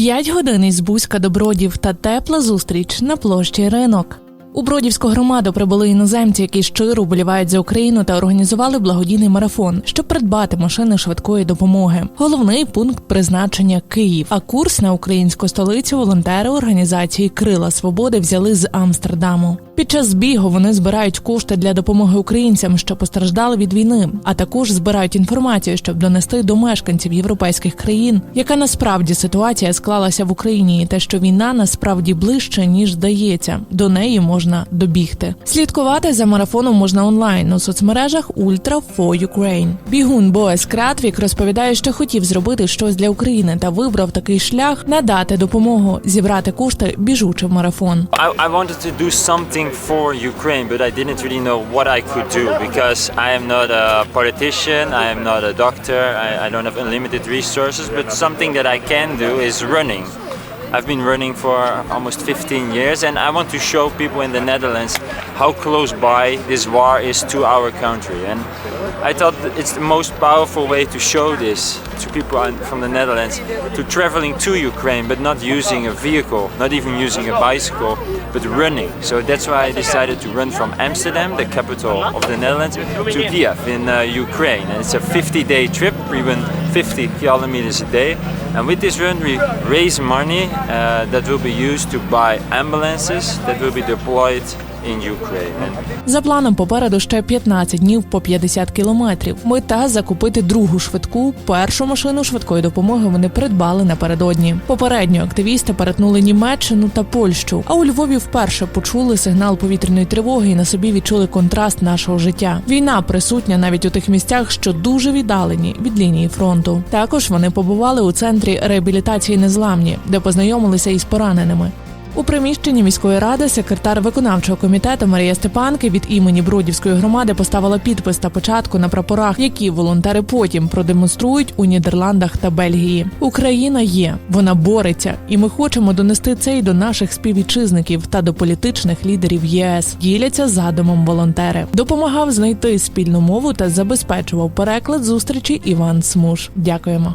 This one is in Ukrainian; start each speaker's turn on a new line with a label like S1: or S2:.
S1: П'ять годин із Бузька до Бродів та тепла зустріч на площі ринок. У Бродівську громаду прибули іноземці, які щиро вболівають за Україну та організували благодійний марафон, щоб придбати машини швидкої допомоги. Головний пункт призначення Київ. А курс на українську столицю волонтери організації Крила Свободи взяли з Амстердаму. Під час збігу вони збирають кошти для допомоги українцям, що постраждали від війни, а також збирають інформацію, щоб донести до мешканців європейських країн, яка насправді ситуація склалася в Україні, і те, що війна насправді ближче ніж здається. До неї можна добігти. Слідкувати за марафоном можна онлайн у соцмережах Ultra for Ukraine. Бігун Боес Кратвік розповідає, що хотів зробити щось для України та вибрав такий шлях надати допомогу, зібрати кошти, біжучи в марафон.
S2: I, I wanted to do something for Ukraine, but I didn't really know what I could do because I am not a politician, I am not a doctor, I, I don't have unlimited resources, but something that I can do is running. I've been running for almost 15 years, and I want to show people in the Netherlands how close by this war is to our country. And I thought it's the most powerful way to show this to people from the Netherlands to traveling to Ukraine, but not using a vehicle, not even using a bicycle, but running. So that's why I decided to run from Amsterdam, the capital of the Netherlands, to Kiev in uh, Ukraine. And it's a 50 day trip. We run 50 kilometers a day. And with this run, we raise money uh, that will be used to buy ambulances that will be deployed
S1: За планом попереду ще 15 днів по 50 кілометрів. Мета закупити другу швидку. Першу машину швидкої допомоги вони придбали напередодні. Попередньо активісти перетнули Німеччину та Польщу. А у Львові вперше почули сигнал повітряної тривоги і на собі відчули контраст нашого життя. Війна присутня навіть у тих місцях, що дуже віддалені від лінії фронту. Також вони побували у центрі реабілітації незламні, де познайомилися із пораненими. У приміщенні міської ради секретар виконавчого комітету Марія Степанки від імені Бродівської громади поставила підпис та початку на прапорах, які волонтери потім продемонструють у Нідерландах та Бельгії. Україна є, вона бореться, і ми хочемо донести це й до наших співвітчизників та до політичних лідерів ЄС. Діляться задумом волонтери. Допомагав знайти спільну мову та забезпечував переклад зустрічі Іван Смуш. Дякуємо.